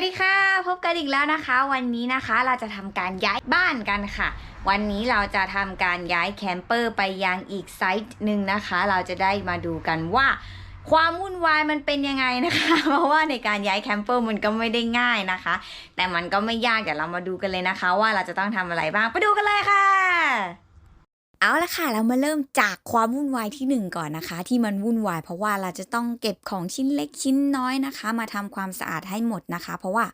วัสดีค่ะ พบกันอีกแล้วนะคะ วันนี้นะคะเราจะทำการย้ายบ้านกันค่ะ วันนี้เราจะทำการย้ายแคมเปอร์ไปยังอีกไซต์หนึ่งนะคะ เราจะได้มาดูกันว่า ความวุ่นวายมันเป็นยังไงนะคะ เพราะว่าในการย้ายแคมเปอร์มันก็ไม่ได้ง่ายนะคะ แต่มันก็ไม่ยากเดี๋ยวเรามาดูกันเลยนะคะ ว่าเราจะต้องทำอะไรบ้างไปดูกันเลยค่ะ เอาละค่ะ เรามาเริ่มจากความวุ่นวายที่หนึ่งก่อนนะคะ ที่มันวุ่นวาย เพราะว่าเราจะต้องเก็บของชิ้นเล็กชิ้นน้อยนะคะ มาทำความสะอาดให้หมดนะคะ เพราะว่า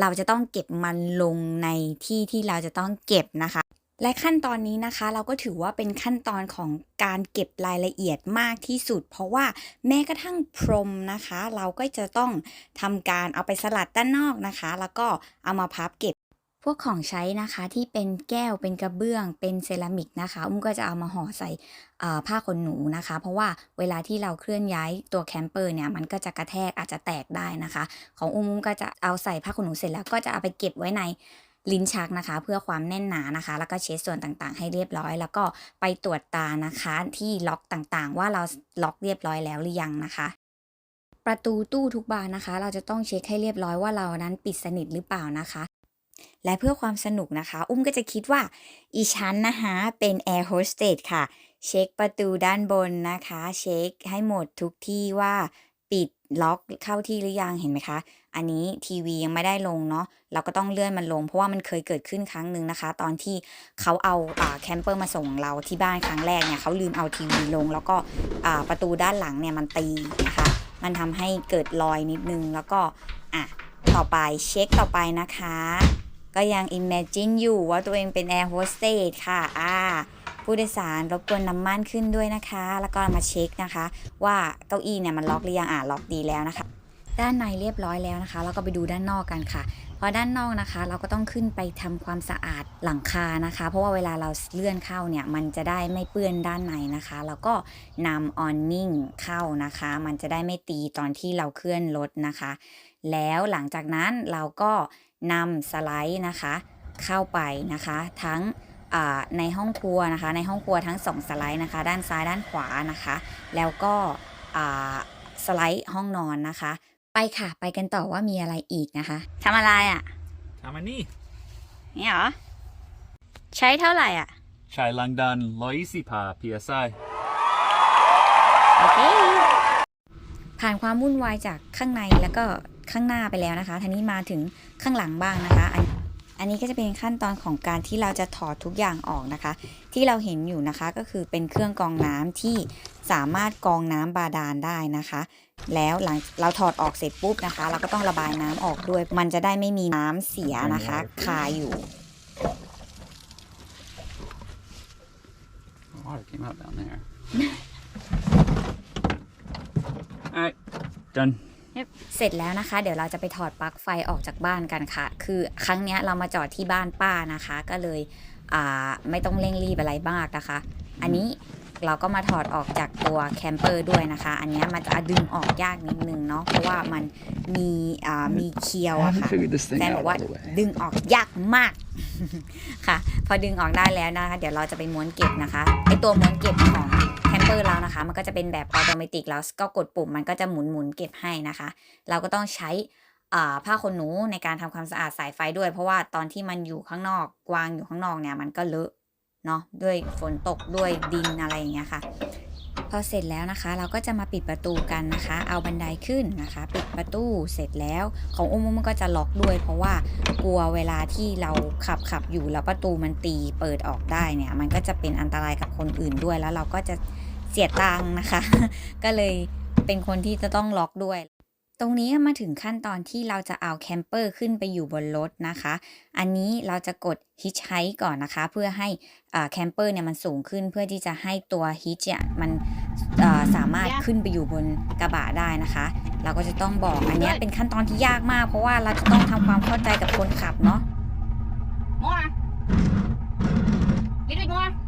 เราจะต้องเก็บมันลงในที่ที่เราจะต้องเก็บนะคะ และขั้นตอนนี้นะคะ เราก็ถือว่าเป็นขั้นตอนของการเก็บรายละเอียดมากที่สุด เพราะว่าแม้กระทั่งพรมนะคะ เราก็จะต้องทำการเอาไปสลัดด้านนอกนะคะ แล้วก็เอามาพับเก็บ พวกของใช้นะคะที่เป็นแก้วเป็นกระเบื้องเป็นเซรามิกนะคะ อุ้มก็จะเอามาห่อใส่ผ้าขนหนูนะคะ เพราะว่าเวลาที่เราเคลื่อนย้ายตัวแคมเปอร์เนี่ยมันก็จะกระแทกอาจจะแตกได้นะคะ ของอุ้มอุ้มก็จะเอาใส่ผ้าขนหนูเสร็จแล้วก็จะเอาไปเก็บไว้ในลิ้นชักนะคะ เพื่อความแน่นหนานะคะ แล้วก็เช็ดส่วนต่างๆ ให้เรียบร้อย แล้วก็ไปตรวจตานะคะที่ล็อกต่างๆ ว่าเราล็อกเรียบร้อยแล้วหรือยังนะคะประตูตู้ทุกบานนะคะ เราจะต้องเช็คให้เรียบร้อยว่าเรานั้นปิดสนิทหรือเปล่านะคะ และเพื่อความสนุกนะคะ อุ้มก็จะคิดว่าอีชั้นนะคะเป็นแอร์โฮสเตสค่ะ เช็คประตูด้านบนนะคะ เช็คให้หมดทุกที่ว่าปิดล็อกเข้าที่หรือยังเห็นไหมคะ อันนี้ทีวียังไม่ได้ลงเนาะเราก็ต้องเลื่อนมันลง เพราะว่ามันเคยเกิดขึ้นครั้งหนึ่งนะคะ ตอนที่เขาเอาอแคมเปอร์มาส่งเราที่บ้านครั้งแรกเนี่ยเขาลืมเอาทีวีลง แล้วก็ประตูด้านหลังเนี่ยมันตีนะคะ มันทำให้เกิดรอยนิดนึงแล้วก็อะต่อไปเช็คต่อไปนะคะ ก็ยัง imagine อยู่ว่าตัวเองเป็น air hostess ค่ะอ่าผู้โดยสารรบกวนน้ำม่านขึ้นด้วยนะคะ แล้วก็มาเช็คนะคะ ว่าเก้าอี้เนี่ยมันล็อกหรือยังอ่าล็อกดีแล้วนะคะ ด้านในเรียบร้อยแล้วนะคะ แล้วก็ไปดูด้านนอกกันค่ะเพราะด้านนอกนะคะ เราก็ต้องขึ้นไปทำความสะอาดหลังคานะคะ เพราะว่าเวลาเราเลื่อนเข้าเนี่ยมันจะได้ไม่เปื้อนด้านในนะคะ แล้วก็นำออนนิ่งเข้านะคะ มันจะได้ไม่ตีตอนที่เราเคลื่อนรถนะคะ แล้วหลังจากนั้นเราก็นำสไลด์นะคะ เข้าไปนะคะ ทั้งอ่าในห้องครัวนะคะ ในห้องครัวทั้งสองสไลด์นะคะ ด้านซ้ายด้านขวานะคะ แล้วก็อ่าสไลด์ห้องนอนนะคะ ไปค่ะ ไปกันต่อว่ามีอะไรอีกนะคะทำอะไรอะ่ะทำอันนี้นี่เหรอ ใช้เท่าไหร่อะ ใช้ลังดัน120พา psi โอเคผ่านความวุ่นวายจากข้างในแล้วก็ ข้างหน้าไปแล้วนะคะทีนี้มาถึงข้างหลังบ้างนะคะอันอันนี้ก็จะเป็นขั้นตอนของการที่เราจะถอดทุกอย่างออกนะคะ ที่เราเห็นอยู่นะคะก็คือเป็นเครื่องกรองน้ำที่สามารถกรองน้ำบาดาลได้นะคะ แล้วหลังเราถอดออกเสร็จปุ๊บนะคะ เราก็ต้องระบายน้ำออกด้วย มันจะได้ไม่มีน้ำเสียนะคะคาอยู่ Water came out down there. Alright, done. เสร็จแล้วนะคะ เดี๋ยวเราจะไปถอดปลั๊กไฟออกจากบ้านกันค่ะ คือครั้งเนี้ยเรามาจอดที่บ้านป้านะคะ ก็เลยอ่าไม่ต้องเร่งรีบอะไรมากนะคะ อันนี้เราก็มาถอดออกจากตัวแคมเปอร์ด้วยนะคะ อันเนี้ยมันจะดึงออกยากนิดนึงเนาะ เพราะว่ามันมีอ่ามีเคียว I อะ haven't ค่ะ figured this thing แฟน out บอกว่า all the way. ดึงออกยากมากค่ะ พอดึงออกได้แล้วนะคะ เดี๋ยวเราจะไปม้วนเก็บนะคะ ไอตัวม้วนเก็บของแคมเป อร์เรานะคะ มันก็จะเป็นแบบออโตเมติกแล้วก็กดปุ่มมันก็จะหมุนหมุนเก็บให้นะคะ เราก็ต้องใช้ผ้าขนหนูในการทำความสะอาดสายไฟด้วย เพราะว่าตอนที่มันอยู่ข้างนอกวางอยู่ข้างนอกเนี่ยมันก็เลอะเนาะด้วยฝนตกด้วยดินอะไรอย่างเงี้ยค่ะ พอเสร็จแล้วนะคะ เราก็จะมาปิดประตูกันนะคะ เอาบันไดขึ้นนะคะ ปิดประตูเสร็จแล้วของอุ้มมันก็จะล็อกด้วย เพราะว่ากลัวเวลาที่เราขับขับอยู่แล้วประตูมันตีเปิดออกได้เนี่ย มันก็จะเป็นอันตรายกับคนอื่นด้วยแล้วเราก็จะ เสียตังค์นะคะ ก็เลยเป็นคนที่จะต้องล็อกด้วย ตรงนี้มาถึงขั้นตอนที่เราจะเอาแคมเปอร์ขึ้นไปอยู่บนรถนะคะ อันนี้เราจะกดฮิชไฮก่อนนะคะ เพื่อให้แคมเปอร์เนี่ยมันสูงขึ้นเพื่อที่จะให้ตัวฮิชเนี่ยมันเอ่อสามารถขึ้นไปอยู่บนกระบะได้นะคะ เราก็จะต้องบอกอันเนี้ยเป็นขั้นตอนที่ยากมาก เพราะว่าเราจะต้องทำความเข้าใจกับคนขับเนาะ More. Little bit more. More.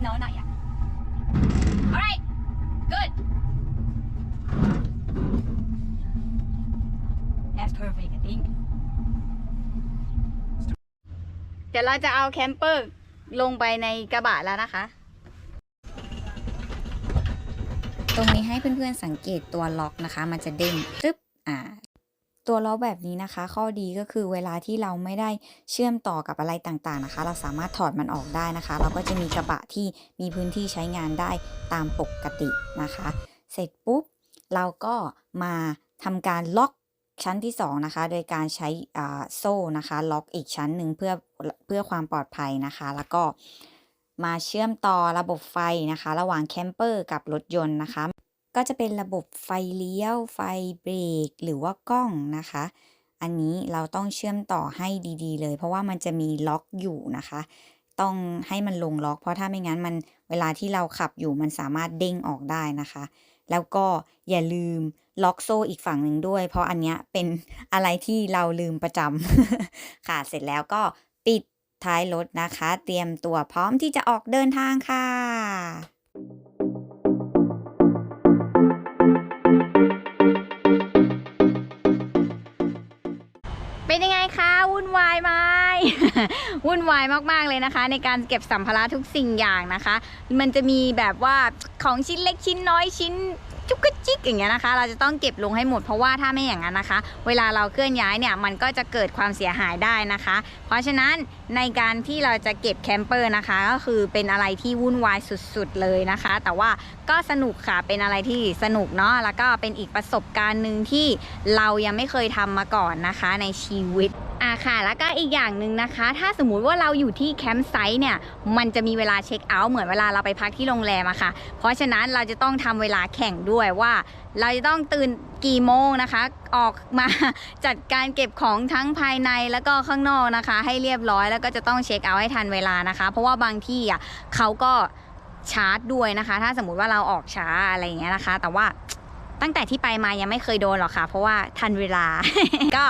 No, not yet. All right. Good. That's perfect, I think. เดี๋ยวเราจะเอาแคมเปอร์ลงไปในกระบะแล้วนะคะ ตรงนี้ให้เพื่อนๆสังเกตตัวล็อกนะคะ มันจะเด้งตึ๊บอ่า ตัวล็อแบบนี้นะคะ ข้อดีก็คือเวลาที่เราไม่ได้เชื่อมต่อกับอะไรต่างๆนะคะ เราสามารถถอดมันออกได้นะคะ เราก็จะมีกระบะที่มีพื้นที่ใช้งานได้ตามปกตินะคะ เสร็จปุ๊บเราก็มาทำการล็อกชั้นที่2นะคะ โดยการใช้อ่าโซ่นะคะ ล็อกอีกชั้นหนึ่งเพื่อเพื่อความปลอดภัยนะคะ แล้วก็มาเชื่อมต่อระบบไฟนะคะ ระหว่างแคมเปอร์กับรถยนต์นะคะ ก็จะเป็นระบบไฟเลี้ยว ไฟเบรก หรือว่ากล้องนะคะ อันนี้เราต้องเชื่อมต่อให้ดีๆ เลย เพราะว่ามันจะมีล็อกอยู่นะคะ ต้องให้มันลงล็อก เพราะถ้าไม่งั้นมันเวลาที่เราขับอยู่มันสามารถเด้งออกได้นะคะ แล้วก็อย่าลืมล็อกโซ่อีกฝั่งหนึ่งด้วย เพราะอันเนี้ยเป็นอะไรที่เราลืมประจำค่ะเสร็จแล้วก็ปิดท้ายรถนะคะ เตรียมตัวพร้อมที่จะออกเดินทางค่ะายไหม วุ่นวายมากๆเลยนะคะ ในการเก็บสัมภาระทุกสิ่งอย่างนะคะ มันจะมีแบบว่าของชิ้นเล็กชิ้นน้อยชิ้นจุกจิกอย่างเงี้ยนะคะ เราจะต้องเก็บลงให้หมดเพราะว่าถ้าไม่อย่างนั้นนะคะ เวลาเราเคลื่อนย้ายเนี่ยมันก็จะเกิดความเสียหายได้นะคะ เพราะฉะนั้นในการที่เราจะเก็บแคมเปอร์นะคะ ก็คือเป็นอะไรที่วุ่นวายสุดๆเลยนะคะ แต่ว่าก็สนุกค่ะเป็นอะไรที่สนุกเนาะแล้วก็เป็นอีกประสบการณ์หนึ่งที่เรายังไม่เคยทำมาก่อนนะคะในชีวิต ค่ะ แล้วก็อีกอย่างหนึ่งนะคะ ถ้าสมมุติว่าเราอยู่ที่แคมป์ไซต์เนี่ย มันจะมีเวลาเช็คเอาท์เหมือนเวลาเราไปพักที่โรงแรมอะค่ะ เพราะฉะนั้นเราจะต้องทำเวลาแข่งด้วยว่า เราจะต้องตื่นกี่โมงนะคะ ออกมาจัดการเก็บของทั้งภายในแล้วก็ข้างนอกนะคะ ให้เรียบร้อยแล้วก็จะต้องเช็คเอาท์ให้ทันเวลานะคะ เพราะว่าบางที่อะเขาก็ชาร์จด้วยนะคะ ถ้าสมมุติว่าเราออกช้าอะไรอย่างเงี้ยนะคะ แต่ว่าตั้งแต่ที่ไปมายังไม่เคยโดนหรอกค่ะ เพราะว่าทันเวลาก็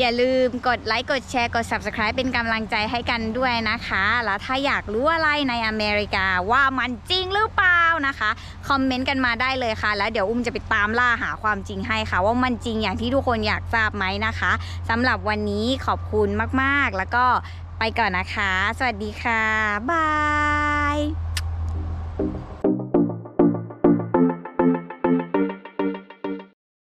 อย่าลืมกดไลค์กดแชร์กด subscribe เป็นกำลังใจให้กันด้วยนะคะ แล้วถ้าอยากรู้อะไรในอเมริกาว่ามันจริงหรือเปล่านะคะ คอมเมนต์กันมาได้เลยค่ะ แล้วเดี๋ยวอุ้มจะไปตามล่าหาความจริงให้ค่ะ ว่ามันจริงอย่างที่ทุกคนอยากทราบไหมนะคะสำหรับวันนี้ขอบคุณมากๆ แล้วก็ไปก่อนนะคะ สวัสดีค่ะ บาย